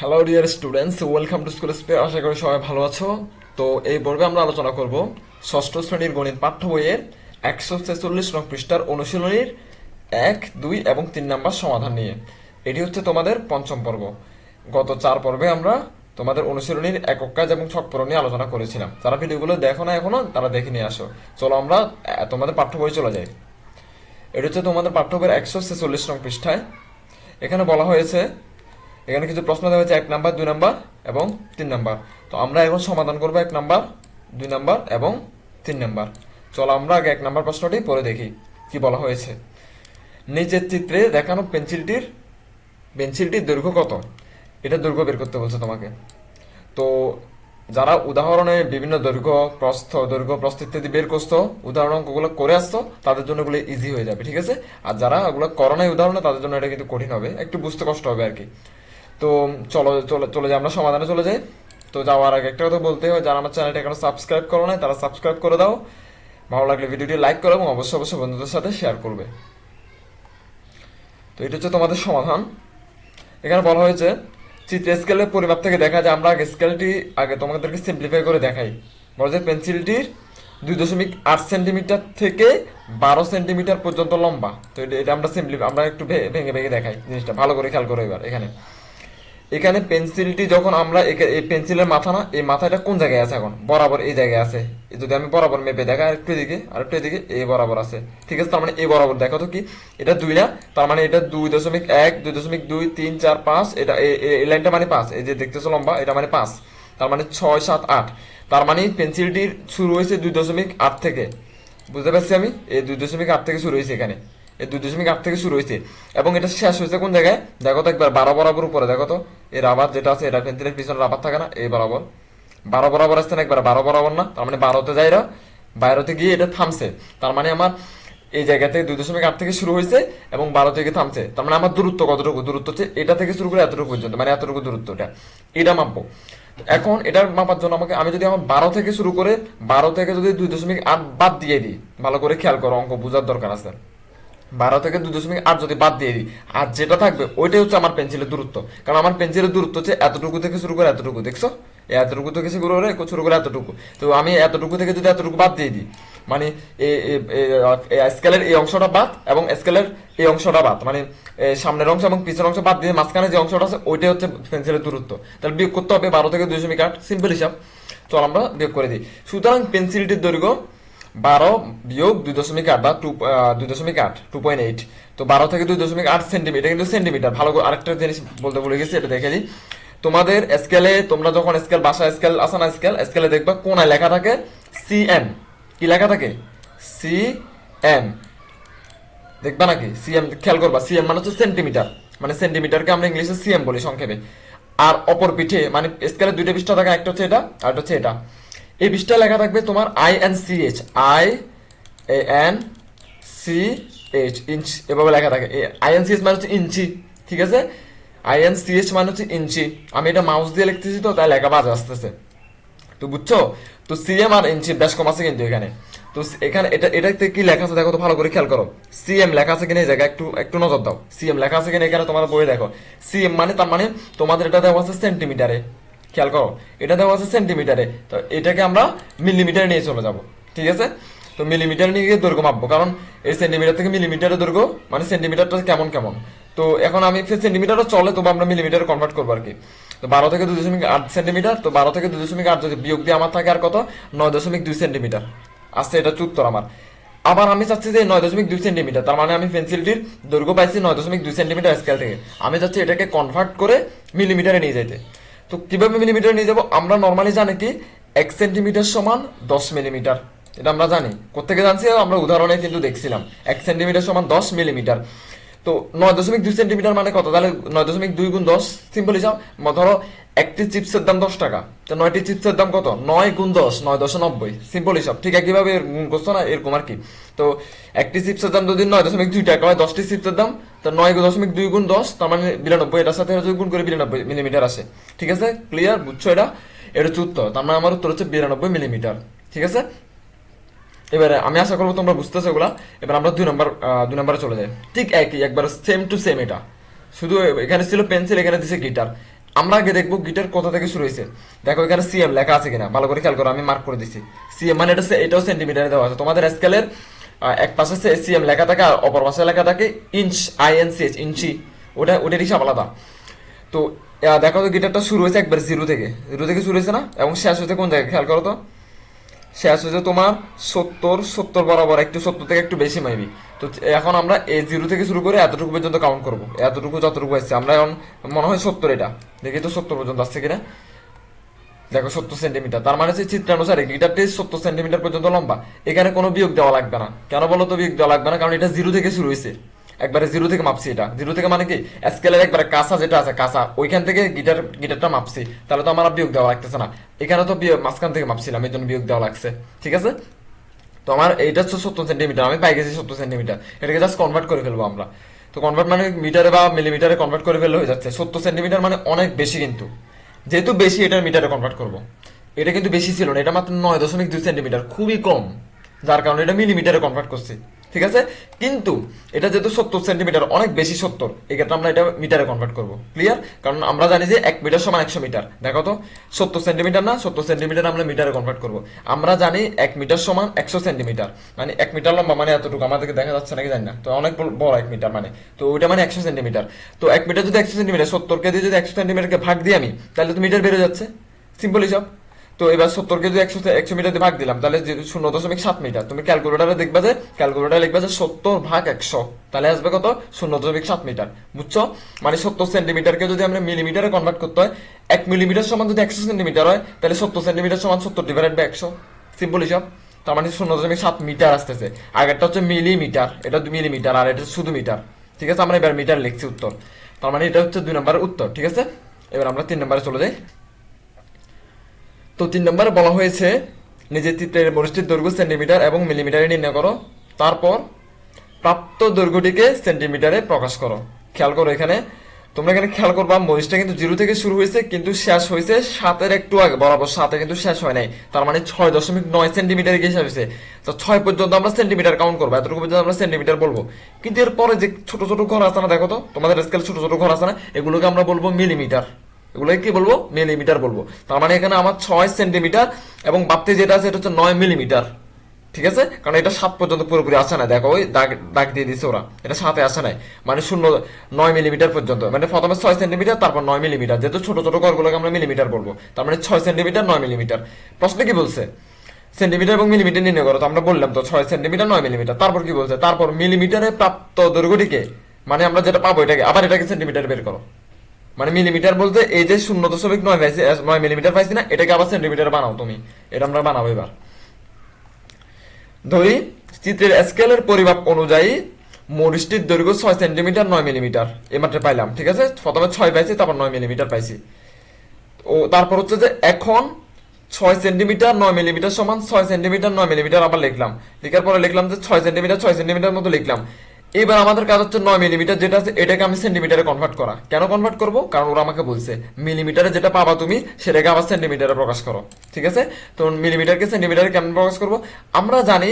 Hello dear students welcome to school স্পে আশা করি সবাই ভালো আছো। তো এই পর্বে আমরা আলোচনা করব ষষ্ঠ শ্রেণির গণিত পাঠ্য বইয়ের একশো ছেচল্লিশ নং পৃষ্ঠার অনুশীলনীর এক, দুই এবং তিন নাম্বার সমাধান নিয়ে। এটি হচ্ছে তোমাদের পঞ্চম পর্ব। গত চার পর্বে আমরা তোমাদের অনুশীলনীর একক কাজ এবং ছক পূরণ নিয়ে আলোচনা করেছিলাম। যারা ভিডিওগুলো দেখো না এখনও, তারা দেখে নিয়ে আসো। চলো আমরা তোমাদের পাঠ্য বই চলে যাই। এটা হচ্ছে তোমাদের পাঠ্য বইয়ের একশো ছেচল্লিশ নং পৃষ্ঠায়। এখানে বলা হয়েছে এখানে কিছু প্রশ্ন দেওয়া হয়েছে, এক নাম্বার, দুই নাম্বার এবং তিন নাম্বার। তো আমরা এখন সমাধান করব এক নাম্বার, দুই নাম্বার এবং তিন নাম্বার। চলো আমরা আগে এক নাম্বার প্রশ্নটি পরে দেখি, কি বলা হয়েছে। নিচের চিত্রে দেখানো পেন্সিলটির পেন্সিলটির দৈর্ঘ্য কত? এটা দৈর্ঘ্য বের করতে বলছে তোমাকে। তো যারা উদাহরণে বিভিন্ন দৈর্ঘ্য, প্রস্থ দৈর্ঘ্য, প্রস্থ ইত্যাদি বের করছ, উদাহরণ অঙ্কগুলো করে আসতো তাদের জন্য এগুলো ইজি হয়ে যাবে, ঠিক আছে? আর যারা ওগুলো করো নাই উদাহরণে, তাদের জন্য এটা কিন্তু কঠিন হবে, একটু বুঝতে কষ্ট হবে আর কি। তো চলো, চলে চলে যাই, আমরা সমাধানে চলে যাই। তো যাওয়ার আগে একটা কথা বলতে হয়, যারা আমার চ্যানেলটা এখনও সাবস্ক্রাইব করো নাই, তারা সাবস্ক্রাইব করে দাও। ভালো লাগলে ভিডিওটি লাইক করো এবং অবশ্যই অবশ্যই বন্ধুদের সাথে শেয়ার করবে। তো এটা হচ্ছে তোমাদের সমাধান। এখানে বলা হয়েছে, চিত্র স্কেলের পরিমাপ থেকে দেখা যায়, আমরা আগে স্কেলটি আগে তোমাদেরকে সিম্পলিফাই করে দেখাই। বলা যায় পেন্সিলটির দুই দশমিক আট সেন্টিমিটার থেকে বারো সেন্টিমিটার পর্যন্ত লম্বা। তো এটা আমরা সিম্পলি আমরা একটু ভেঙে ভেঙে দেখাই জিনিসটা। ভালো করে খেয়াল করো এবার, এখানে। এখানে পেন্সিলটি যখন আমরা এই পেন্সিলের মাথা না, এই মাথাটা কোন জায়গায় আছে এখন? বরাবর এই জায়গায় আছে। যদি আমি বরাবর মেপে দেখা একটু এদিকে, আর একটু এদিকে, এই বরাবর আছে। ঠিক আছে? তার মানে এই বরাবর। দেখো তো কি, এটা দুই না তার মানে এটা দুই দশমিক এক, দুই দশমিক দুই, তিন, চার, পাঁচ, এটা এই লাইনটা মানে পাঁচ, এই যে দেখতেছো লম্বা, এটা মানে পাঁচ। তার মানে ছয়, সাত, আট। তার মানে পেন্সিলটির শুরু হয়েছে দুই দশমিক আট থেকে। বুঝতে পারছি আমি? এই দুই দশমিক আট থেকে শুরু হয়েছে এখানে। এই দুই দশমিক আট থেকে শুরু হয়েছে এবং এটা শেষ হয়েছে কোন জায়গায়? দেখো তো একবার, বারো বরাবর উপরে, দেখো তো। এই রাবার যেটা আছে, এটা পিছনে রাবার থাকে না, এই বরাবর। বারো বরাবর আসছে না, একবার বারো বরাবর না, তার মানে বারোতে বাইরোতে গিয়ে এটা থামছে। তার মানে আমার এই জায়গা থেকে দুই দশমিক আট থেকে শুরু হয়েছে এবং বারো থেকে থামছে। তার মানে আমার দূরত্ব কতটুকু? দূরত্ব হচ্ছে এটা থেকে শুরু করে এতটুকু পর্যন্ত মানে এতটুকু দূরত্বটা। এটা মাপবো। এখন এটার মাপার জন্য আমাকে, আমি যদি আমার বারো থেকে শুরু করে, বারো থেকে যদি দুই দশমিক আট বাদ দিয়ে দিই, ভালো করে খেয়াল করো, অঙ্ক বোঝার দরকার আছে। বারো থেকে দুই দশমিক আট যদি বাদ দিয়ে দিই, আর যেটা থাকবে, ওইটাই হচ্ছে আমার পেন্সিলের দূরত্ব। কারণ আমার পেন্সিলের দূরত্ব হচ্ছে এতটুকু থেকে শুরু করে এতটুকু, দেখছ? এতটুকু থেকে শুরু করে শুরু করে এতটুকু। তো আমি এতটুকু থেকে যদি এতটুকু বাদ দিয়ে দিই মানে স্কেলের এই অংশটা বাদ এবং স্কেলের এই অংশটা বাদ মানে সামনের অংশ এবং পিছনের অংশ বাদ দিয়ে মাঝখানে যে অংশটা আছে, ওইটাই হচ্ছে পেন্সিলের দূরত্ব। তাহলে বিয়োগ করতে হবে বারো থেকে দুই দশমিক আট। সিম্পল হিসাব। চল আমরা বিয়োগ করে দিই। সুতরাং পেন্সিলটির দৈর্ঘ্য বারো বিয়োগ দুই দশমিক আট বা টু দুই দশমিক আট টু পয়েন্ট এইট তো বারো থেকে দুই দশমিক আট সেন্টিমিটার কিন্তু সেন্টিমিটার ভালো আরেকটা জিনিস বলতে ভুলে গেছি, এটা দেখে দিই তোমাদের স্কেলে তোমরা যখন স্কেল বাসা স্কেল আসে না স্কেল স্কেলে দেখবা কোনায় লেখা থাকে সি এম কি লেখা থাকে? সি এম দেখবা নাকি? সিএম খেয়াল করবা সিএম মানে হচ্ছে সেন্টিমিটার মানে সেন্টিমিটারকে আমরা ইংলিশে সিএম বলি সংক্ষেপে। আর অপর পিঠে মানে স্কেলে দুইটা পৃষ্ঠা থাকে, একটা হচ্ছে এটা, আর একটা হচ্ছে এটা। এই বিষটা লেখা থাকবে তোমার I N C H I A N C H inch, এভাবে লেখা থাকে। আই এন সি এইচ মানে হচ্ছে ইঞ্চি, ঠিক আছে? আই এন সি এইচ মানে হচ্ছে ইঞ্চি। আমি এটা মাউস দিয়ে লিখতেছি তো, তাই লেখা বাজে আসতেছে। তো বুঝছ? তো সিএম আর ইঞ্চি বেশ কম আছে কিন্তু এখানে। তো এখানে এটা, এটাতে কি লেখা আছে দেখো তো ভালো করে খেয়াল করো। সিএম লেখা আছে কিনা এই জায়গায় একটু একটু নজর দাও। সিএম লেখা আছে কিনা এখানে তোমার বই দেখো। সিএম মানে তার মানে তোমাদের এটা দেওয়া আছে সেন্টিমিটারে খেয়াল করো, এটা দেওয়া আছে সেন্টিমিটারে তো এটাকে আমরা মিলিমিটারে নিয়ে চলে যাব, ঠিক আছে? তো মিলিমিটার নিয়ে গিয়ে দৈর্ঘ্য মাপবো, কারণ এই সেন্টিমিটার থেকে মিলিমিটারের দৈর্ঘ্য মানে সেন্টিমিটারটা কেমন কেমন? তো এখন আমি সেন্টিমিটারও চলে, তবু আমরা মিলিমিটারে কনভার্ট করব আর কি। তো বারো থেকে দুই দশমিক আট সেন্টিমিটার তো বারো থেকে দুই দশমিক আট যদি বিয়োগ দিয়ে আমার থাকে আর কত? নয় দশমিক দুই সেন্টিমিটার আসছে, এটা উত্তর আমার। আবার আমি চাচ্ছি যে নয় দশমিক দুই সেন্টিমিটার তার মানে আমি পেন্সিলটির দৈর্ঘ্য পাইছি নয় দশমিক দুই সেন্টিমিটার স্কেল থেকে। আমি চাচ্ছি এটাকে কনভার্ট করে মিলিমিটারে নিয়ে যেতে তো কীভাবে মিলিমিটার নিয়ে যাব? আমরা নর্মালি জানি কি, এক সেন্টিমিটার সমান দশ মিলিমিটার এটা আমরা জানি। কোথেকে জানছি? আমরা উদাহরণে কিন্তু দেখছিলাম। এক সেন্টিমিটার সমান দশ মিলিমিটার তো নয় দশমিক দুই সেন্টিমিটার মানে কত? তাহলে নয় দশমিক দুই গুণ দশ সিম্পল হিসাব। ধরো, একটি চিপসের দাম দশ টাকা। তো নয়টি চিপসের দাম কত? নয় গুণ দশ, নয় দশ নব্বই। সিম্পল হিসাব। ঠিক একইভাবে গুণ করছ না, এরকম আর কি। তো একটি চিপসের দাম যদি নয় দশমিক দুই টাকা হয়, দশটি চিপসের দাম, তো নয় দশমিক দুই গুণ দশ, তার মানে বিরানব্বই। এটার সাথে হচ্ছে গুণ করে বিরানব্বই মিলিমিটার আসে। ঠিক আছে? ক্লিয়ার বুঝছ এটা? এটা হচ্ছে উত্তর। তার মানে আমার উত্তর হচ্ছে বিরানব্বই মিলিমিটার ঠিক আছে? এবারে আমি আশা করব তোমরা বুঝতেছো এগুলা। এবার আমরা দুই নম্বর দুই নম্বরে চলে যাই। ঠিক একই, একবার সেম টু সেম এটা। শুধু এখানে ছিল পেন্সিল এখানে দিছে গিটার আমরা আগে দেখব গিটার কোথা থেকে শুরু হয়েছে। দেখো এখানে সিএম লেখা আছে কিনা। ভালো করে খেয়াল করো, আমি মার্ক করে দিছি। সিএম মানে এটা এটাও সেন্টিমিটারে দেওয়া আছে। তোমাদের স্কেলের এক পাশে সিএম লেখা থাকে আর অপর পাশে লেখা থাকে ইঞ্চ আইএনসিএচ ইঞ্চি ওটা, ওটার হিসাব আলাদা। তো দেখো তো গিটারটা শুরু হয়েছে একবার জিরো থেকে। জিরো থেকে শুরু হয়েছে না? এবং শেষ হয়েছে কোন জায়গায়? খেয়াল করো তো। শেষ হয়েছে তোমার সত্তর সত্তর বরাবর, একটু সত্তর থেকে একটু বেশি মাইবি তো এখন আমরা এই জিরো থেকে শুরু করে এতটুকু পর্যন্ত কাউন্ট করব। এতটুকু, যতটুকু আসছে আমরা এখন মনে হয় সত্তর এটা। দেখি তো সত্তর পর্যন্ত আসছে কিনা। দেখো সত্তর সেন্টিমিটার তার মানে হচ্ছে চিত্রানুসারে গিটারটি সত্তর সেন্টিমিটার পর্যন্ত লম্বা। এখানে কোনো বিয়োগ দেওয়া লাগবে না। কেন বলো তো বিয়োগ দেওয়া লাগবে না? কারণ এটা জিরো থেকে শুরু হয়েছে। একবারে জিরো থেকে মাপছি এটা। জিরো থেকে মানে কি স্কেলের একবারে কাঁচা যেটা আছে, কাঁচা। ওইখান থেকে গিটার গিটারটা মাপছি। তাহলে তো আমার বিয়োগ দেওয়া লাগতেছে না। এখানে তো মাঝখান থেকে মাপছিলাম, এই জন্য বিয়োগ দেওয়া লাগছে। ঠিক আছে? তো আমার এইটা হচ্ছে সত্তর সেন্টিমিটার আমি পাই গেছি সত্তর সেন্টিমিটার এটাকে জাস্ট কনভার্ট করে ফেলব আমরা। তো কনভার্ট মানে মিটারে বা মিলিমিটারে কনভার্ট করে ফেললে হয়ে যাচ্ছে। সত্তর সেন্টিমিটার মানে অনেক বেশি কিন্তু। যেহেতু বেশি এটার মিটারে কনভার্ট করব। এটা কিন্তু বেশি ছিল না, এটা মাত্র নয় দশমিক দুই সেন্টিমিটার খুবই কম। যার কারণে এটা মিলিমিটারে কনভার্ট করছি। ঠিক আছে? কিন্তু এটা যেহেতু সত্তর সেন্টিমিটার অনেক বেশি সত্তর, এক্ষেত্রে আমরা এটা মিটারে কনভার্ট করব। ক্লিয়ার কারণ আমরা জানি যে এক মিটার সমান একশো মিটার দেখো তো, সত্তর সেন্টিমিটার না? সত্তর সেন্টিমিটার আমরা মিটারে কনভার্ট করব। আমরা জানি এক মিটার সমান একশো সেন্টিমিটার মানে এক মিটার লম্বা মানে এতটুকু, আমাদেরকে দেখা যাচ্ছে নাকি জানি না। তো অনেক বড়- এক মিটার মানে। তো ওইটা মানে একশো সেন্টিমিটার তো এক মিটার যদি একশো সেন্টিমিটার সত্তরকে দিয়ে যদি একশো সেন্টিমিটারকে ভাগ দিই আমি, তাহলে তো মিটার বেড়ে যাচ্ছে। সিম্পল হিসাব। তো এবার সত্তরকে যদি একশো একশো মিটার দিয়ে ভাগ দিলাম, তাহলে শূন্য দশমিক সাত মিটার, তুমি ক্যালকুলেটারে দেখবা যে ক্যালকুলেটারে লিখবা যে সত্তর ভাগ একশো, তাহলে আসবে কত? শূন্য দশমিক সাত মিটার। বুঝছ? মানে সত্তর সেন্টিমিটারকে যদি আমরা মিলিমিটারে কনভার্ট করতে হয়, এক মিলিমিটার সমান যদি একশো সেন্টিমিটার হয়, তাহলে সত্তর সেন্টিমিটার সমান সত্তর ডিভাইডেড বাই একশো। সিম্পল হিসাব। তার মানে শূন্য দশমিক সাত মিটার আসতেছে। আগেরটা হচ্ছে মিলিমিটার এটা মিলিমিটার আর এটা শুধু মিটার। ঠিক আছে? আমরা এবার মিটার লিখছি উত্তর। তার মানে এটা হচ্ছে দুই নম্বরের উত্তর। ঠিক আছে? এবার আমরা তিন নম্বরে চলে যাই। তো তিন নম্বরে বলা হয়েছে, নিজের চিত্রের মরিষ্টির দৈর্ঘ্য সেন্টিমিটার এবং মিলিমিটারে নির্ণয় করো। তারপর প্রাপ্ত দৈর্ঘ্যটিকে সেন্টিমিটারে প্রকাশ করো। খেয়াল করো এখানে, তোমরা এখানে খেয়াল করবা, মরিচটা কিন্তু জিরো থেকে শুরু হয়েছে, কিন্তু শেষ হয়েছে সাতের একটু আগে, বরাবর সাতে কিন্তু শেষ হয় নাই। তার মানে ছয় দশমিক নয় সেন্টিমিটার গিয়ে শেষ হয়েছে। তো ছয় পর্যন্ত আমরা সেন্টিমিটার কাউন্ট করব, এতটুকু পর্যন্ত আমরা সেন্টিমিটার বলব। কিন্তু এরপরে যে ছোট ছোট ঘর আছে না, দেখো তো, তোমাদের স্কেল ছোট ছোট ঘর আছে না, এগুলোকে আমরা বলব মিলিমিটার। এগুলোকে কি বলব মিলিমিটার বলব। তার মানে এখানে আমার ছয় সেন্টিমিটার এবং বাড়তে যেটা আছে এটা হচ্ছে নয় মিলিমিটার। ঠিক আছে? কারণ এটা সাত পর্যন্ত পুরোপুরি আসে না। দেখো, ওই দাগ দাগ দিয়ে দিছে ওরা। এটা সাথে আসে নাই। মানে শূন্য, নয় মিলিমিটার পর্যন্ত। মানে প্রথমে ছয় সেন্টিমিটার, তারপর নয় মিলিমিটার। যেহেতু ছোট ছোট ঘরগুলোকে আমরা মিলিমিটার বলব। তার মানে ছয় সেন্টিমিটার, নয় মিলিমিটার। প্রশ্নে কি বলছে? সেন্টিমিটার এবং মিলিমিটার নির্ণয় করো। তো আমরা বললাম তো ছয় সেন্টিমিটার, নয় মিলিমিটার। তারপর কি বলছে? তারপর মিলিমিটারে প্রাপ্ত দৈর্ঘ্যটিকে মানে আমরা যেটা পাবো এটাকে, আবার এটাকে সেন্টিমিটার বের করো। মানে মিলিমিটার বলতে এই যে শূন্য দশমিক নয় পাইছি নয় মিলিমিটার পাইছি না, এটাকে আবার সেন্টিমিটার বানাও তুমি। এটা আমরা বানাবো এবার। ধরি, চিত্রের স্কেলের পরিমাপ অনুযায়ী মরিচটির দৈর্ঘ্য ছয় সেন্টিমিটার, নয় মিলিমিটার। এমাত্র পাইলাম, ঠিক আছে? প্রথমে ছয় পাইছি, তারপর নয় মিলিমিটার পাইছি। ও, তারপর হচ্ছে যে এখন ছয় সেন্টিমিটার, নয় মিলিমিটার সমান ছয় সেন্টিমিটার, নয় মিলিমিটার আবার লিখলাম। লিখার পরে লিখলাম যে ছয় সেন্টিমিটার ছয় সেন্টিমিটার মতো লিখলাম। এবার আমাদের কাজ হচ্ছে নয় মিলিমিটার, যেটা আছে এটাকে আমি সেন্টিমিটারে কনভার্ট করা। কেন কনভার্ট করব? কারণ ওরা আমাকে বলছে, মিলিমিটারে যেটা পাবা তুমি, সেটাকে আবার সেন্টিমিটারে প্রকাশ করো। ঠিক আছে? তো মিলিমিটারকে সেন্টিমিটারে কেমন প্রকাশ করব? আমরা জানি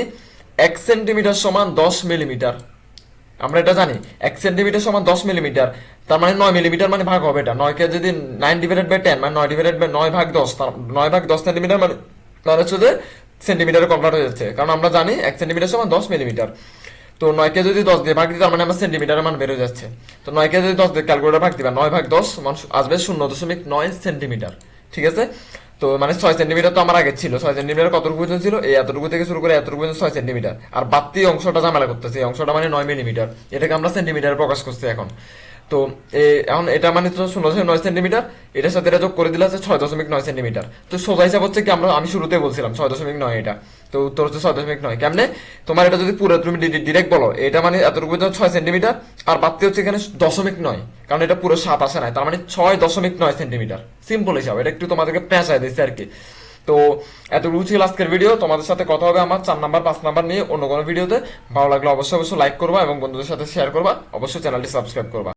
এক সেন্টিমিটার সমান দশ মিলিমিটার। আমরা এটা জানি, এক সেন্টিমিটার সমান দশ মিলিমিটার, তার মানে নয় মিলিমিটার মানে ভাগ হবে এটা। নয়কে যদি নাইন ডিভাইডেড বাই টেন মানে নয় ডিভাইডেড বাই নয় ভাগ দশ নয় ভাগ দশ সেন্টিমিটার মানে তার হচ্ছে যে সেন্টিমিটারে কনভার্ট হয়ে যাচ্ছে। কারণ আমরা জানি এক সেন্টিমিটার সমান দশ মিলিমিটার। তো নয়কে যদি দশ দিয়ে ভাগ দিই তার মানে আমার সেন্টিমিটারের মান বেড়ে যাচ্ছে। তো নয়কে যদি দশ দিয়ে ক্যালকুলেটার ভাগ দিবা, নয় ভাগ দশ মানুষ আসবে শূন্য দশমিক নয় সেন্টিমিটার ঠিক আছে? তো মানে ছয় সেন্টিমিটার তো আমার আগে ছিল। ছয় সেন্টিমিটার কতটুকু পর্যন্ত ছিল? এই এতটুকু থেকে শুরু করে এতটুকু পর্যন্ত ছয় সেন্টিমিটার আর বাড়তি অংশটা ঝামেলা করতেছে। এই অংশটা মানে নয় মিলিমিটার এটাকে আমরা সেন্টিমিটার প্রকাশ করছি এখন। তো এখন এটা মানে তো শূন্য দশমিক নয় সেন্টিমিটার এটার সাথে এটা যোগ করে দিলে আছে ছয় দশমিক নয় সেন্টিমিটার তো সোজা হিসাব হচ্ছে কি, আমরা, আমি শুরুতে বলছিলাম ছয় দশমিক নয় এটা। তো উত্তর হচ্ছে ছয় দশমিক নয়। কেমনে? তোমার এটা যদি পুরো তুমি ডিরেক্ট বলো, এটা মানে এতটুকু ছয় সেন্টিমিটার আর বাড়তি হচ্ছে এখানে দশমিক নয়, কারণ এটা পুরো সাত আসে নাই, তার মানে ছয় দশমিক নয় সেন্টিমিটার সিম্পল হিসাব, এটা একটু তোমাদেরকে পেঁচায় দিচ্ছে আর কি। তো এতটুকু ছিল আজকের ভিডিও তোমাদের সাথে কথা হবে আমার চার নাম্বার, পাঁচ নাম্বার নিয়ে অন্য কোনো ভিডিওতে ভালো লাগলে অবশ্যই অবশ্যই লাইক করবা এবং বন্ধুদের সাথে শেয়ার করবা, অবশ্যই চ্যানেলটি সাবস্ক্রাইব করবা।